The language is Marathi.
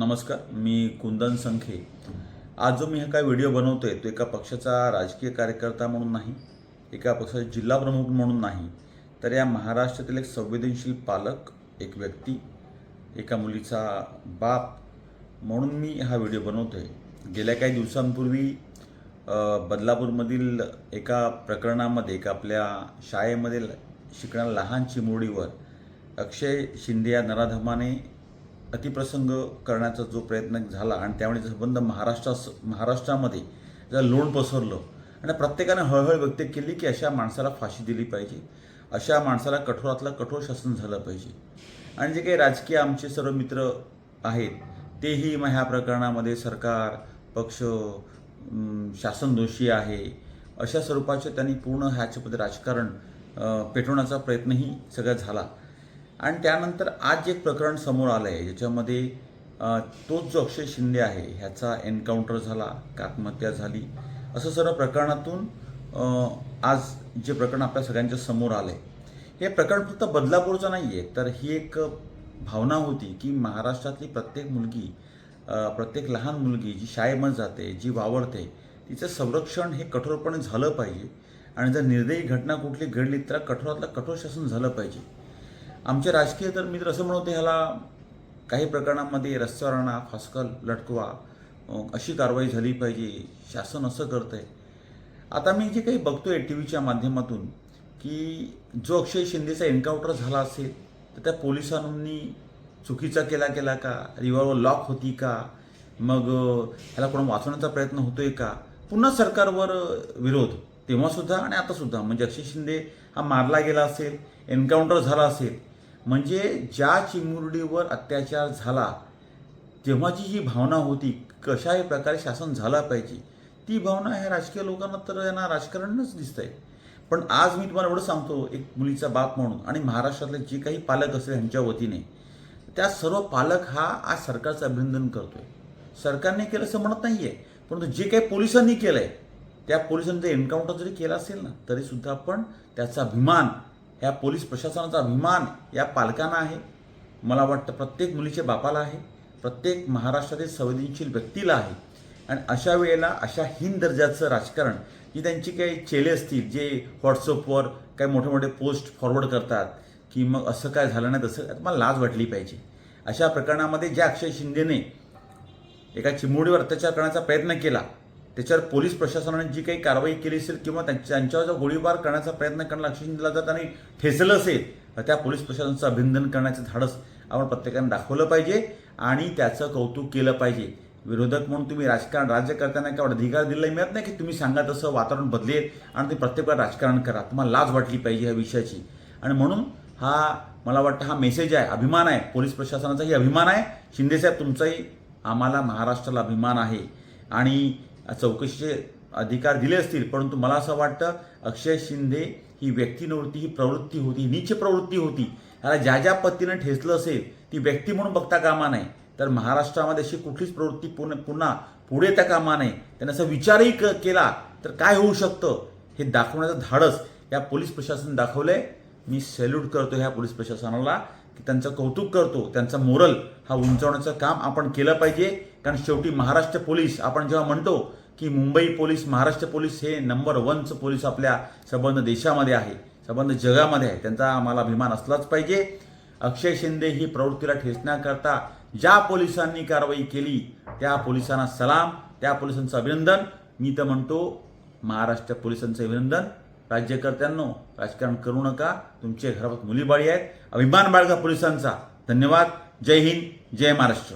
नमस्कार मी कुंदन संखे. आज जो मी हा काय व्हिडिओ बनवतो आहे तो एका पक्षाचा राजकीय कार्यकर्ता म्हणून नाही एका पक्षाचा जिल्हा प्रमुख म्हणून नाही तर या महाराष्ट्रातील एक संवेदनशील पालक एक व्यक्ती एका मुलीचा बाप म्हणून मी हा व्हिडिओ बनवतो आहे गेल्या काही दिवसांपूर्वी बदलापूरमधील एका प्रकरणामध्ये एका आपल्या शाळेमध्ये शिकणाऱ्या लहान चिमुरडीवर अक्षय शिंदे या नराधमाने अतिप्रसंग करण्याचा जो प्रयत्न झाला आणि त्यामुळे संबंध महाराष्ट्रा महाराष्ट्रामध्ये जर लोण पसरलं आणि प्रत्येकाने हळहळ व्यक्त केली की अशा माणसाला फाशी दिली पाहिजे. अशा माणसाला कठोरातलं कठोर शासन झालं पाहिजे. आणि जे काही राजकीय आमचे सर्व मित्र आहेत तेही मग ह्या प्रकरणामध्ये सरकार पक्ष शासन दोषी आहे. अशा स्वरूपाचे त्यांनी पूर्ण ह्याच्यामध्ये राजकारण पेटवण्याचा प्रयत्नही सगळा झाला. आणि त्यानंतर आज जे एक प्रकरण समोर आलं आहे ज्याच्यामध्ये तोच जो अक्षय शिंदे आहे ह्याचा एन्काउंटर झाला का आत्महत्या झाली. असं सर्व प्रकरणातून आज जे प्रकरण आपल्या सगळ्यांच्या समोर आलं आहे हे प्रकरण फक्त बदलापूरचं नाही आहे तर ही एक भावना होती की महाराष्ट्रातली प्रत्येक मुलगी प्रत्येक लहान मुलगी जी शाळेमध्ये जाते जी वावरते तिचं संरक्षण हे कठोरपणे झालं पाहिजे. आणि जर निर्दयी घटना कुठली घडली तर कठोरातलं कठोर शासन झालं पाहिजे. आमचे राजकीय तर मित्र असं म्हणत होते ह्याला काही प्रकरणामध्ये रस्त्यावर आणा फासकल लटकवा अशी कारवाई झाली पाहिजे. शासन असं करतं आहे आता मी जे काही बघतोय टी व्हीच्या माध्यमातून की जो अक्षय शिंदेचा एन्काउंटर झाला असेल तर त्या पोलिसांनी चुकीचा केला केला का? रिव्हॉल्वर लॉक होती का? मग ह्याला कोण वाचवण्याचा प्रयत्न होतोय का? पुन्हा सरकारवर विरोध. तेव्हासुद्धा आणि आतासुद्धा. म्हणजे अक्षय शिंदे हा मारला गेला असेल एन्काउंटर झाला असेल म्हणजे ज्या चिमुरडीवर अत्याचार झाला तेव्हाची जी भावना होती कशाही प्रकारे शासन झाला पाहिजे ती भावना ह्या राजकीय लोकांना तर यांना राजकारणच दिसतंय. पण आज मी तुम्हाला एवढं सांगतो एक मुलीचा बाप म्हणून आणि महाराष्ट्रातले जे काही पालक असेल ह्यांच्या वतीने त्या सर्व पालक हा आज सरकारचं अभिनंदन करतोय. सरकारने केलं असं म्हणत नाही आहे परंतु जे काही पोलिसांनी केलं आहे त्या पोलिसांचं एन्काउंटर जरी केला असेल ना तरीसुद्धा आपण त्याचा अभिमान ह्या पोलीस प्रशासनाचा अभिमान या पालकांना आहे. मला वाटतं प्रत्येक मुलीच्या बापाला आहे प्रत्येक महाराष्ट्रातील संवेदनशील व्यक्तीला आहे. आणि अशा वेळेला अशा हीन दर्जाचं राजकारण की त्यांची काही चेले असतील जे व्हॉट्सअपवर काही मोठे मोठे पोस्ट फॉरवर्ड करतात की मग असं काय झालं नाही तसं मला लाज वाटली पाहिजे. अशा प्रकरणामध्ये ज्या अक्षय शिंदेने एका चिमुडीवर अत्याचार करण्याचा प्रयत्न केला त्याच्यावर पोलीस प्रशासनाने जी काही कारवाई केली असेल किंवा त्यांच्यावर जो गोळीबार करण्याचा प्रयत्न करणं लक्ष दिला जर त्यांनी ठेचलं असेल तर त्या पोलीस प्रशासनाचं अभिनंदन करण्याचं धाडस आपण प्रत्येकाने दाखवलं पाहिजे आणि त्याचं कौतुक केलं पाहिजे. विरोधक म्हणून तुम्ही राजकारण राज्य करताना काय अधिकार दिला मिळत नाही की तुम्ही सांगा तसं वातावरण बदलेल आणि ते प्रत्येक राजकारण करा. तुम्हाला लाज वाटली पाहिजे ह्या विषयाची. आणि म्हणून हा मला वाटतं हा मेसेज आहे अभिमान आहे. पोलीस प्रशासनाचाही अभिमान आहे. शिंदेसाहेब तुमचाही आम्हाला महाराष्ट्राला अभिमान आहे. आणि चौकशीचे अधिकार दिले असतील परंतु मला असं वाटतं अक्षय शिंदे ही व्यक्ती नव्हती ही प्रवृत्ती होती नीच प्रवृत्ती होती. ह्याला ज्या ज्या पद्धतीनं ठेचलं असेल ती व्यक्ती म्हणून बघता कामा नाही तर महाराष्ट्रामध्ये अशी कुठलीच प्रवृत्ती पुन पुन्हा पुढे येता कामा नये. त्यांना असा विचारही क- केला तर काय होऊ शकतं? हे दाखवण्याचं धाडस या पोलीस प्रशासन दाखवलंय. मी सॅल्यूट करतो ह्या पोलीस प्रशासनाला. की त्यांचं कौतुक करतो त्यांचा मोरल हा उंचावण्याचं काम आपण केलं पाहिजे. कारण शेवटी महाराष्ट्र पोलीस आपण जेव्हा म्हणतो की मुंबई पोलीस महाराष्ट्र पोलीस हे नंबर वनचं पोलीस आपल्या संबंध देशामध्ये आहे संबंध जगामध्ये आहे. त्यांचा आम्हाला अभिमान असलाच पाहिजे. अक्षय शिंदे ही प्रवृत्तीला ठेचण्याकरता ज्या पोलिसांनी कारवाई केली त्या पोलिसांना सलाम त्या पोलिसांचं अभिनंदन. मी तर म्हणतो महाराष्ट्र पोलिसांचं अभिनंदन. राज्यकर्त्यांनो राजकारण करू नका. तुमचे घरात मुलीबाळी आहेत. अभिमान बाळगा पोलिसांचा. धन्यवाद. जय हिंद. जय महाराष्ट्र.